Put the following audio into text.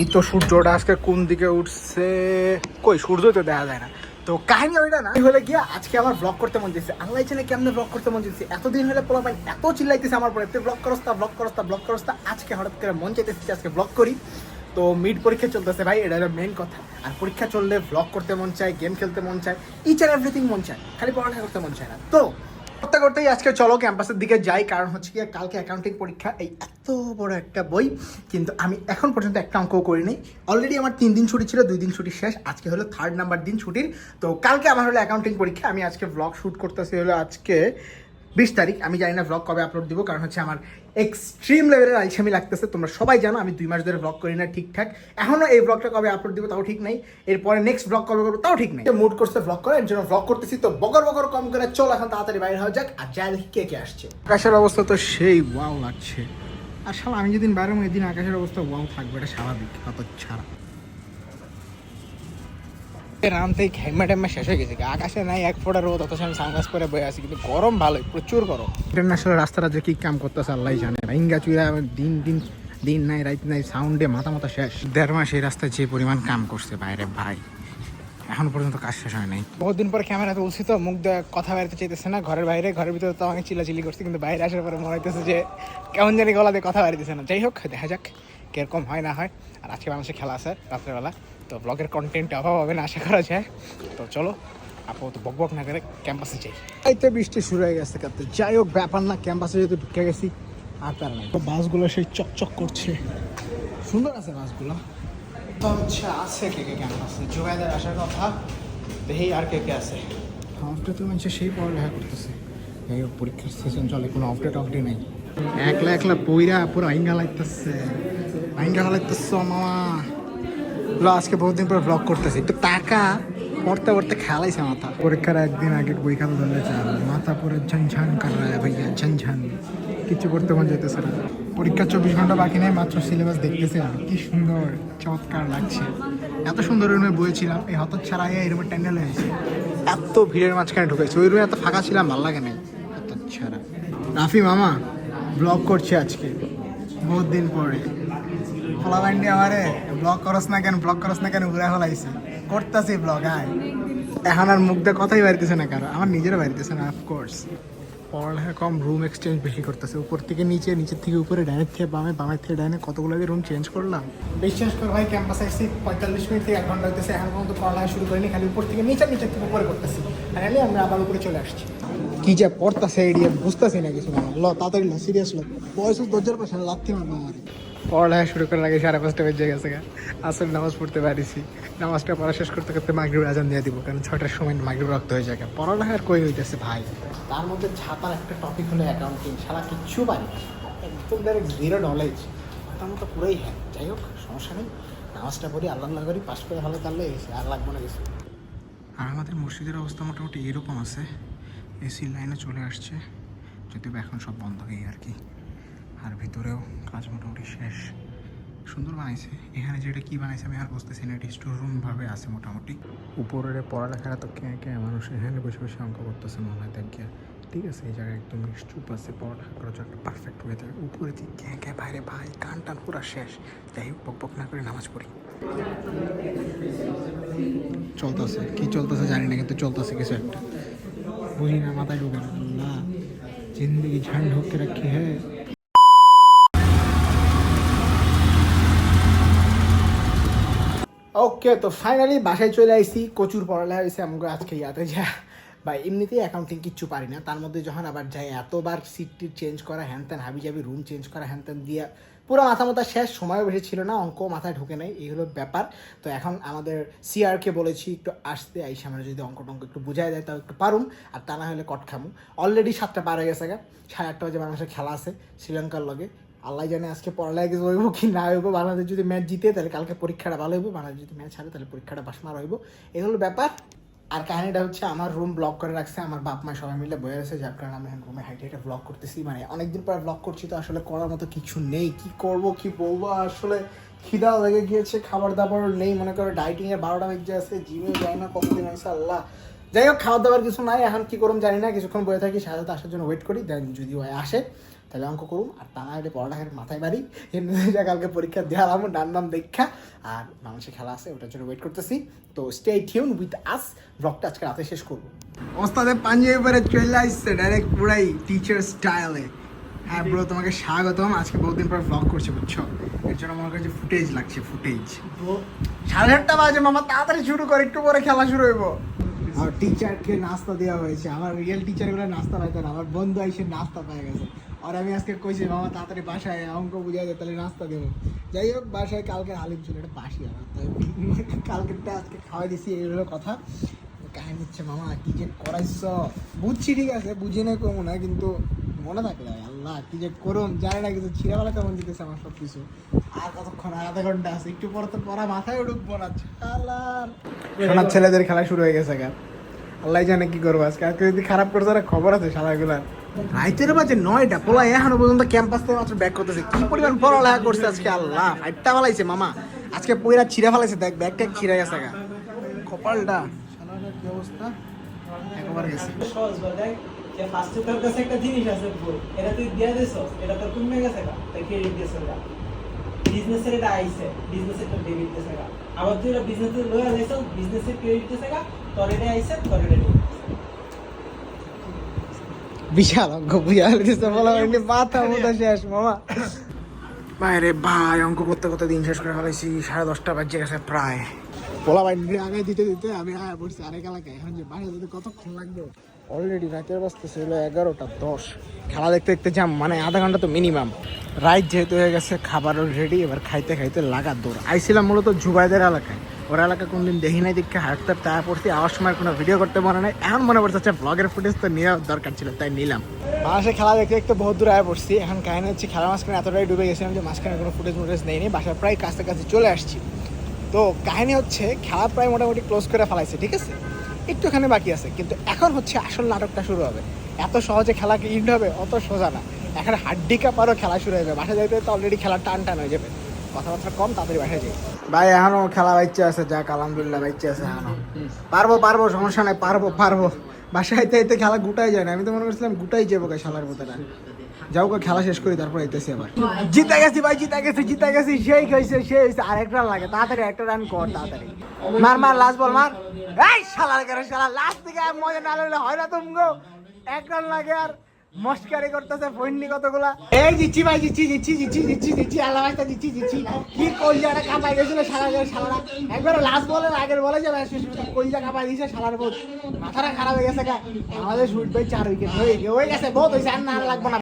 এই তো সূর্যটা আজকে কোন দিকে উঠছে? কই, সূর্য তো দেখা যায় না। তো কাহিনী ওইটা না হলে গিয়া আজকে আমার ব্লগ করতে মন চাইছে। আল্লাহ জানে কেমনে ব্লগ করতে মন চাইছে। এতদিন হলে পোলা পাই এত চিল্লাইতেছে আমার পরে তুই ব্লগ করস তা ব্লগ করস তা ব্লগ করস তা। আজকে হঠাৎ করে মন চাইতেছে আজকে ব্লগ করি। তো মিড পরীক্ষা চলতেছে ভাই, এটা হলো মেন কথা। আর পরীক্ষা চললে ব্লগ করতে মন চায় গেম খেলতে মন চায় ইচ আর এভরিথিং মন চায়। খালি পড়ালেখা করতে মন চায় না। তো করতে করতেই আজকে চলো ক্যাম্পাসের দিকে যাই, কারণ হচ্ছে কি কালকে অ্যাকাউন্টিং পরীক্ষা, এই এত বড় একটা বই, কিন্তু আমি এখন পর্যন্ত একটা অঙ্কও করিনি। অলরেডি আমার তিন দিন ছুটি ছিল, দুই দিন ছুটি শেষ, আজকে হলো থার্ড নাম্বার দিন ছুটির। তো কালকে আমার হলো অ্যাকাউন্টিং পরীক্ষা, আমি আজকে ব্লগ শ্যুট করতেছি হলো আজকে বিশ তারিখ। আমি জানি না ব্লগ কবে আপলোড দিব, কারণ হচ্ছে আমার এক্সট্রিম লেভেলের আলসামি লাগতেছে তোমরা সবাই জানো আমি দুই মাস ধরে ব্লগ করি না ঠিকঠাক। এখনও এই ব্লগটা কবে আপলোড দিব তাও ঠিক নাই। এরপরে নেক্সট ব্লগ কবে করব তাও ঠিক নেই। মুড করছে ব্লগ করে এর জন্য ব্লগ করতেছি তো বগর বগর কম করে চল এখন তাড়াতাড়ি বাইরে হওয়া যাক। আর যা দেখি কে কে আসছে? আকাশের অবস্থা তো সেই ওয়াও লাগছে। আসলে আমি যেদিন বাইরে এদিন দিন আকাশের অবস্থা ওয়াও থাকবে এটা স্বাভাবিক অত ছাড়া। রামতেই ঘেমে টেমে শেষ হয়ে গেছে। আকাশে নাই এক ফোটা রোদ অথচ আমি সানগ্লাস করে বয়ে আছি কিন্তু গরম ভালোই প্রচুর গরম। ইন্টারন্যাশনাল রাস্তাটা যে কি কাম করতেছে আল্লাহ জানে। ভাইঙ্গা চুইরা দিন দিন দিন নাই রাত নাই সাউন্ডে মাথা মাথা শেষ। দেড় মাস এই রাস্তায় যে পরিমাণ কাম করছে বাইরে ভাই। এখন পর্যন্ত কাজ শেষ হয় নাই। বহুদিন পর ক্যামেরা তুলছি তো মুখ দিয়ে কথা বেরোতে চাইতেছে না ঘরের বাইরে ঘরের ভিতরে তো আমাকে চিল্লাচিল্লি করছি কিন্তু বাইরে আসার পরে মনে হইতেছে যে কেমন জানি গলা দিয়ে কথা বেরোতেছে না। যাই হোক দেখা যাক কীরকম হয় না হয়। আর আজকে মানুষের খেলা আছে রাত্রেবেলা। তো ব্লগের কন্টেন্ট অভাব হবে না আশা করা যায়। তো চলো আপাতত বক বক না করে ক্যাম্পাসে যাই। এই তো বৃষ্টি শুরু হয়ে গেছে কাতে যাই হোক ব্যাপার না ক্যাম্পাসে যেহেতু ঢুকে গেছি আর তার নাই। তো বাসগুলো সেই চকচক করছে। সুন্দর আছে বাসগুলো। তো হচ্ছে আছে কে কে ক্যাম্পাসে জুবাইদার আসার কথা দেখি আর কে কে আছে? হাফডে তো মানুষের সেই পড়ালেখা করতেছে। এই পরীক্ষার সেশন চলে কোনো অফডে টফডে নেই। একলা একলা বইরা পুরো আইঙ্গা লাগতেছে। আইঙ্গা লাগতেছে মামা। আজকে বহুদিন পর ব্লগ করতেছি। একটু টাকা পড়তে পড়তে খেলাইছে মাথা। পরীক্ষার একদিন আগে বই খাতা ধরলে মাথা পুরো ঝনঝন কর ভাইয়া, ঝনঝন। কিছু করতে মন যেতেছে না। পরীক্ষা চব্বিশ ঘণ্টা বাকি নেই, মাত্র সিলেবাস দেখতেছে আমি কি সুন্দর, চমৎকার লাগছে। এত সুন্দর রুমে বইছিলাম এই হত ছাড়া এই রুমে ট্যান্ডেল হয়েছে এত ভিড়ের মাঝখানে ঢুকেছে, ওই রুমে এত ফাঁকা ছিলাম, ভালো লাগে নাই। ছাড়া রাফি মামা ব্লগ করছে আজকে বহুত দিন পরে। ফলা বাইন্ডি আমারে ব্লগ করস না কেন ব্লগ করস না কেন, ঘুরে ফেলাইছে করতেছি ব্লগ আয়। এখন আর মুখ দিয়ে কথাই বাড়িতেছে না কারও, আমার নিজেরও বাড়িতেছে না অফকোর্স পড়ালেখা কম রুম এক্সচেঞ্জ বেশি করতেছে, উপর থেকে নিচে, নিচের থেকে উপরে, ডাইনের থেকে বামে, বামের থেকে ডাইনে কতগুলো রুম চেঞ্জ করলাম? বিশ্বাস করে ভাই ক্যাম্পাসে এসেছি, পঁয়তাল্লিশ মিনিট থেকে এক ঘণ্টা হইতেছে, এখন পর্যন্ত পড়ালেখা শুরু করিনি, খালি উপর থেকে নিচে, নিচের থেকে উপরে করতেছি। ফাইনালি আমরা আবার উপরে চলে আসছি। কি যে পড়তাছে এরিয়া বুঝতেছি না কিছু ল, তাড়াতাড়ি ল সিরিয়াস ল। বয়স দরজার পাশে, লাথি মারবো আমার। পড়ালেখা শুরু করার আগে সাড়ে পাঁচটা বেজে গেছে গা। আসলে নামাজ পড়তে পারিছি। নামাজটা পড়া শেষ করতে করতে মাগরিব আজান দিয়ে দিব কারণ ছটার সময় মাগরিব রক্ত হয়ে যায় পড়ালেখা আর কই হইতেছে ভাই? তার মধ্যে ছাপার একটা টপিক হলো অ্যাকাউন্টিং সারা কিচ্ছু পারি। একদম ডাইরেক্ট জিরো নলেজ তার মতো পুরোই হ্যাঁ যাই হোক সমস্যা নেই। নামাজটা পড়ি আল্লাহ আল্লাহ করি পাশ করে ভালো তাহলে এসে আর লাগবো না কিছু। আর আমাদের মসজিদের অবস্থা মোটামুটি এরকম আছে। এসির লাইনে চলে আসছে। যদিও এখন সব বন্ধ হয়ে আর কি। আর ভিতরেও কাজ মোটামুটি শেষ। সুন্দর বানাইছে। এখানে যেটা কি বানাইছে আমি আর বুঝতেছি না, এটা স্টোর আছে মোটামুটি। উপরের পড়ালেখাটা তো কে কে মানুষ এখানে বসে বসে অঙ্ক করতেছে মনে হয়, দেখ। ঠিক আছে, এই জায়গায় একদম চুপ আছে, পড়ালেখা করার জন্য পারফেক্ট হয়ে থাকে উপরে যে কে কে বাইরে ভাই কান টান পুরা শেষ। যাই হোক, বক না করে নামাজ পড়ি। চলতেছে। কি চলতেছে জানি না, কিন্তু চলতেছে কিছু একটা। বুঝি না, মাথায় ঢুকে না। জিন্দগি ঝান্ড ঢুকে রাখি হ্যাঁ ওকে তো ফাইনালি বাসায় চলে আইসি প্রচুর পড়ালেখা হয়েছে, আমাকে আজকে ইয়াতে যা। বা এমনিতেই অ্যাকাউন্টিং কিচ্ছু পারি না, তার মধ্যে যখন আবার যাই, এতবার সিট টিট চেঞ্জ করা হ্যান ত্যান হাবি যাবি রুম চেঞ্জ করা হ্যান ত্যান দিয়া, পুরো মাথা মাথা শেষ সময়ও বেশি ছিল না, অঙ্ক মাথায় ঢুকে নেই, এই হলো ব্যাপার। তো এখন আমাদের সিআরকে বলেছি, একটু আসতে, আইসা আমরা যদি অঙ্ক টঙ্ক একটু বুঝাই দেয় তাও একটু পারুম, আর তা না হলে কট খামু অলরেডি সাতটা পার হয়ে গেছে সাড়ে আটটা বাজে বাংলাদেশের খেলা আছে, শ্রীলঙ্কার লগে। আল্লাহ জানে আজকে পড়ালেখা কিছু হইব কি না হইব। বাংলাদেশ যদি ম্যাচ জিতে, তাহলে কালকে পরীক্ষাটা ভালো হইব। বাংলাদেশ যদি ম্যাচ হারে, তাহলে পরীক্ষাটা বাস মারা হইব। এই হলো ব্যাপার। আর কাহিনীটা হচ্ছে আমার রুম ব্লক করে রাখছে। আমার বাপ মা সবাই মিলে বয়ে আছে যার কারণে আমি রুমে হাইটে হাইটে ব্লগ করতেছি। মানে অনেকদিন পর ব্লগ করছি, তো আসলে করার মতো কিছু নেই। কি করব, কি বলব? আসলে খিদাও লেগে গিয়েছে খাবার দাবার নেই। মনে করো ডাইটিং এর বারোটা বেজে আছে জিমে যাই না, কতদিন আছে আল্লাহ। যাই হোক খাওয়া দাওয়ার কিছু নাই। এখন কি করুম জানি না। কিছুক্ষণ বয়ে থাকি, সাথে আসার জন্য ওয়েট করি। দেন যদি আসে। তাহলে অঙ্ক করুম আর তা না হলে পড়ালেখার মাথায় বাড়ি। এমনি কালকে পরীক্ষা দেওয়ালাম ডান নাম দেখা আর বাংলাদেশে খেলা আছে ওটার জন্য ওয়েট করতেছি। তো স্টে টিউন উইথ আস ব্লগটা আজকে রাতে শেষ করব। ওস্তাদে পাঞ্জাবি পরে চলে আসছে ডাইরেক্ট পুরাই টিচার স্টাইলে হ্যাঁ ব্রো তোমাকে স্বাগতম। আজকে বহুদিন পর ব্লগ করছে বুঝছ? এর জন্য মনে করছে ফুটেজ লাগছে ফুটেজ সাড়ে আটটা বাজে মামা তাড়াতাড়ি শুরু করে একটু পরে খেলা শুরু হইব। আর টিচারকে নাস্তা দেওয়া হয়েছে। আমার রিয়েল টিচারগুলো নাস্তা পাইতো না আমার বন্ধু এসে নাস্তা পেয়ে গেছে। আর আমি আজকে কইছি, মামা, তাড়াতাড়ি বাসায় অঙ্ক বুঝাই দে, তাহলে নাস্তা দেবো। যাই হোক, বাসায় কালকে হালিম ছিল, এটা বাসি আমার তো কালকেরটা আজকে খাওয়াই দিছি, এই হলো কথা। কাহিনী হচ্ছে, মামা, কি যে করাইছ? বুঝছি ঠিক আছে, বুঝি না কমু না কিন্তু মনে থাকলে আল্লাহ, কি যে করুন জানি না, কিন্তু ছিঁড়াবেলা কেমন দিতেছে আমার সব কিছু আর কতক্ষণ, আর আধা ঘণ্টা আছে, একটু পরে তো পড়া মাথায় উঠুক পড়া চালার সোনার ছেলেদের খেলা শুরু হয়ে গেছে গা। আল্লাহ জানে কি করব আজকে আজকে যদি খারাপ করছে খবর আছে সারাগুলার রাইতের বাজে নয়টা, পোলা এখনও পর্যন্ত ক্যাম্পাস থেকে মাত্র ব্যাক করতেছে। কি পরিমাণ পড়ালেখা করছে আজকে আল্লাহ ফাইটটা ফালাইছে মামা। আজকে পয়রা ফেলাইছে, দেখ গেছে গা। কপালটা। কি অবস্থা একবার গেছে একটা জিনিস আছে এটা তুই দিয়ে এটা গেছে বিজনেসের এটা বিজনেসের আবার এটা দিছস বিজনেসের ক্রেডিট দিছে গা, তোর এটা আইছে, তোর এটা। বিশাল অঙ্ক বুঝা দিচ্ছে বলা হয়নি। মাথা মুথা শেষ মামা। বাইরে ভাই অঙ্ক করতে করতে দিন শেষ করে ফেলাইছি। সাড়ে দশটা বাজে গেছে প্রায়। পোলা ভাই আগে দিতে দিতে আমি আয়া পড়ছি আরেক এলাকায়। এখন যে বাইরে যেতে কতক্ষণ লাগবে? অলরেডি রাতের বাজতে ছিল এগারোটা দশ। খেলা দেখতে দেখতে যাম মানে আধা ঘণ্টা তো মিনিমাম রাইট যেহেতু হয়ে গেছে, খাবারও রেডি এবার খাইতে খাইতে লাগা দৌড়। আইছিলাম মূলত জুবাইদের এলাকায়। ওর এলাকা কোনদিন দেখি নাই, দেখে হাঁটতে তার পড়ছি আওয়ার সময় কোনো ভিডিও করতে মনে নাই। এখন মনে পড়ছে আচ্ছা ব্লগের ফুটেজ তো নেওয়া দরকার ছিল, তাই নিলাম। বাংলাদেশে খেলা দেখতে দেখতে বহুত দূর আয় পড়ছি। এখন কাহিনী হচ্ছে, খেলার মাঝখানে এতটাই ডুবে গেছিলাম যে মাঝখানে কোনো ফুটেজ মুটেজ নেইনি বাসার প্রায় কাছাকাছি চলে আসছি। তো কাহিনী হচ্ছে, খেলা প্রায় মোটামুটি ক্লোজ করে ফেলাইছে, ঠিক আছে? একটুখানি বাকি আছে, কিন্তু এখন হচ্ছে আসল নাটকটা শুরু হবে। এত সহজে খেলাকে ইন্ড হবে, অত সোজা না। এখন হাড্ডি কাপারও খেলা শুরু হয়ে যাবে। বাসা যাইতে তো অলরেডি খেলা টান টান হয়ে যাবে। কথাবার্তা কম, তাড়াতাড়ি বাসায় যাই। ভাই, এখনও খেলা বাইচ্ছে আছে, যাক, আলহামদুলিল্লাহ বাইচ্ছে আছে এখনও। পারব পারব, সমস্যা নাই, পারব পারব। বাসায় আইতে খেলা গুটাই যায় না। আমি তো মনে করছিলাম গুটাই যাব গে শালার বোতলা যাও গো, খেলা শেষ করি, তারপর আইতেছি আবার। জিতে গেছি ভাই, জিতে গেছি জিতে গেছি, সেই হয়েছে সেই হয়েছে আর একটা লাগে, তাড়াতাড়ি, একটা রান কর, তাড়াতাড়ি। মার মার লাস্ট বল মার। এই শালার করে শালা লাস্ট থেকে মজা না লইলে হয় না তুমি এক রান লাগে আর। মস্কারি করতেছে ফোনলি কতগুলা? এই জিচ্ছি ভাই জিচ্ছি জিচ্ছি জিচ্ছি দিচ্ছি দিচ্ছি, আল্লাহ ভাইটা জিচ্ছি জিচ্ছি কি কলজাটা কাঁপাই গেছিল সারা গেল সারা একবার লাস্ট বলের আগের বলে যাবে কলজা কাঁপাই দিয়েছে সারার বোধ মাথাটা খারাপ হয়ে গেছে আমাদের শুট ভাই চার উইকেট হয়ে গেছে বহুত হয়েছে আর না লাগবে না।